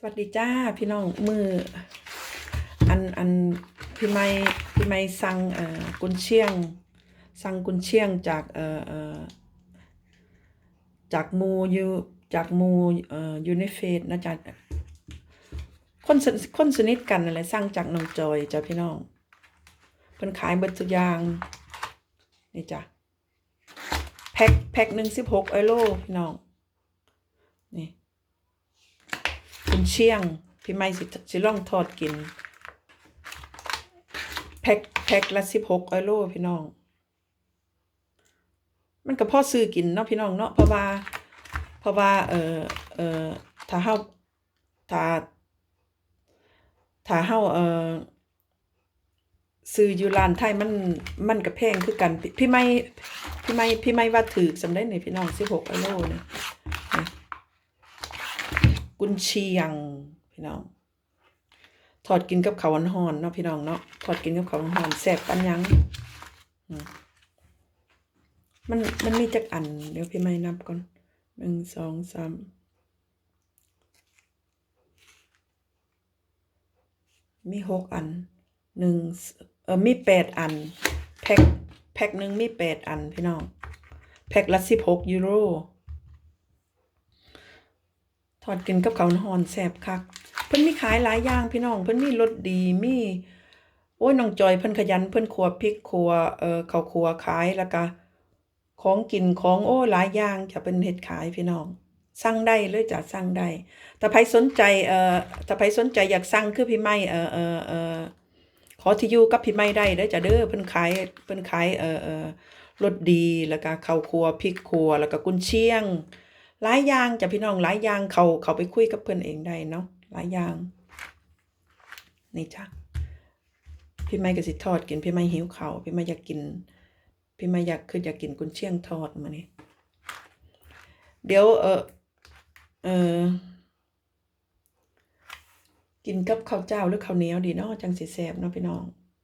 สวัสดีจ้าพี่น้องมืออันอันพี่ไม่พี่ไม่สั่งเอ่อกุนเชียงสั่งกุนเชียงจากเอ่อเอ่อจากมูยูจากมูเอ่ออยู่ในเฟซนะจ๊ะคนสนิทคนสนิทกันอะไรสั่งจากน้องจอยจ้ะพี่น้องเพิ่นขายเบิดทุกอย่างนี่จ้ะแพ็คแพ็คหนึ่งสิบหกยูโรพี่น้องนี่ คุณเชียง พี่ไม่สิสิลองทอดกิน แพ็คแพ็คละสิบหกยูโรพี่น้อง มันก็พ่อซื้อกินเนาะพี่น้องเนาะเพราะว่า เพราะว่าเออเออถ้าเฮาถ้าถ้าเฮาเออซื้ออยู่ร้านไทยมันมันก็แพงคือกัน พี่ไม่พี่ไม่พี่ไม่ว่าถือสำได้นี่พี่น้องสิบหกยูโรเนี่ย กุนเชียงพี่น้องทอดกินกับข้าวห่อนเนาะพี่น้องเนาะทอดกินกับข้าวห่อนแซ่บปันยังมมันมันมีจักอัน เดี๋ยวพี่ไม่นับก่อนหนึ่งสองสามมีหกอันหนึ่งเออมีแปดอัน แพ็คแพ็คหนึ่งมีแปดอันพี่น้อง แพ็คละสิบหกยูโร ทอดกินกับข้าวหอนแซ่บคัก เพิ่นมีขายหลายอย่างพี่น้อง เพิ่นมีรสดีมีโอ้ยน้องจอยเพิ่นขยันเพิ่นขัวพริกขัวเอ่อข้าวขัวขายแล้วก็ของกินของโอ้หลายอย่างจะเป็นเฮ็ดขายพี่น้องสั่งได้เลยจ้ะสั่งได้ถ้าใครสนใจเอ่อถ้าใครสนใจอยากสั่งคือพี่ไม้เอ่อเอ่อเอ่อขอที่อยู่กับพี่ไม้ได้เด้อจ้ะเด้อเพิ่นขายเพิ่นขายเอ่อเอ่อรสดีแล้วก็ข้าวขัวพริกขัวแล้วก็กุนเชียง หลายอย่างจะพี่น้องหลายอย่างเขาเขาไปคุยกับเพื่อนเองได้เนาะหลายอย่าง นี่จ้ะพี่ไม่ก็สิทอดกินพี่ไม่หิวเขาพี่ไม่อยากกิน พี่ไม่อยากคืออยากกินกุนเชียงทอดมานี่เดี๋ยวเออเออกินกับข้าวเจ้าหรือข้าวเหนียวดีเนาะจังสิแซ่บเนาะพี่น้อง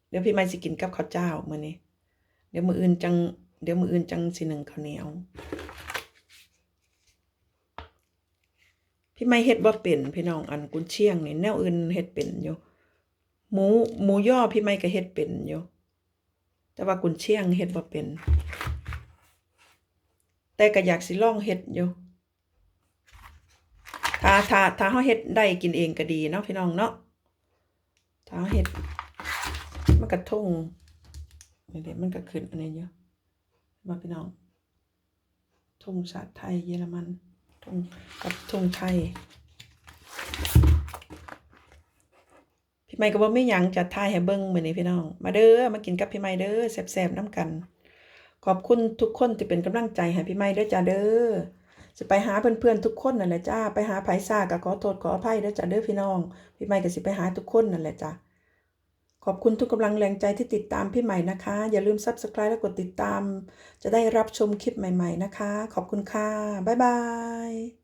เดี๋ยวพี่ไม่สิกินกับข้าวเจ้ามื้อนี้เดี๋ยวมืออื่นจังเดี๋ยวมืออื่นจังสิหนึ่งข้าวเหนียว พี่ไม่เฮ็ดบ่เป็นพี่น้องอันกุนเชียงนี่แนวอื่นเฮ็ดเป็นอยู่หมูหมูย่อพี่ไม่ก็เฮ็ดเป็นอยู่แต่ว่ากุนเชียงเฮ็ดบ่เป็น แต่ก็อยากสิลองเฮ็ดอยู่ถ้าถ้าถ้าเฮาเฮ็ดได้กินเองก็ดีเนาะพี่น้องเนาะถ้าเฮาเฮ็ดมันก็ทุ่งนี่เด้มันก็ขึ้นอันนี้อยู่มาพี่น้องทุ่งชาติไทยเยอรมัน ทงกับทงไทย พี่ไม่ก็บ่ไม่ยังจะทายให้เบิ่งมือนี้พี่น้อง มาเด้อมากินกับพี่ไม่เด้อแซ่บๆน้ำกัน ขอบคุณทุกคนที่เป็นกำลังใจให้พี่ไม่เด้อจ้าเด้อสิไปหาเพื่อนๆทุกคนนั่นแหละจ้าไปหาไผซ่าก็ขอโทษขออภัยเด้อจ้าเด้อพี่น้อง พี่ไม่ก็สิไปหาทุกคนนั่นแหละจ้า ขอบคุณทุกกำลังแรงใจที่ติดตามพี่ใหม่นะคะ อย่าลืม Subscribe และกดติดตาม จะได้รับชมคลิปใหม่ ๆ นะคะ ขอบคุณค่ะ บ๊ายบาย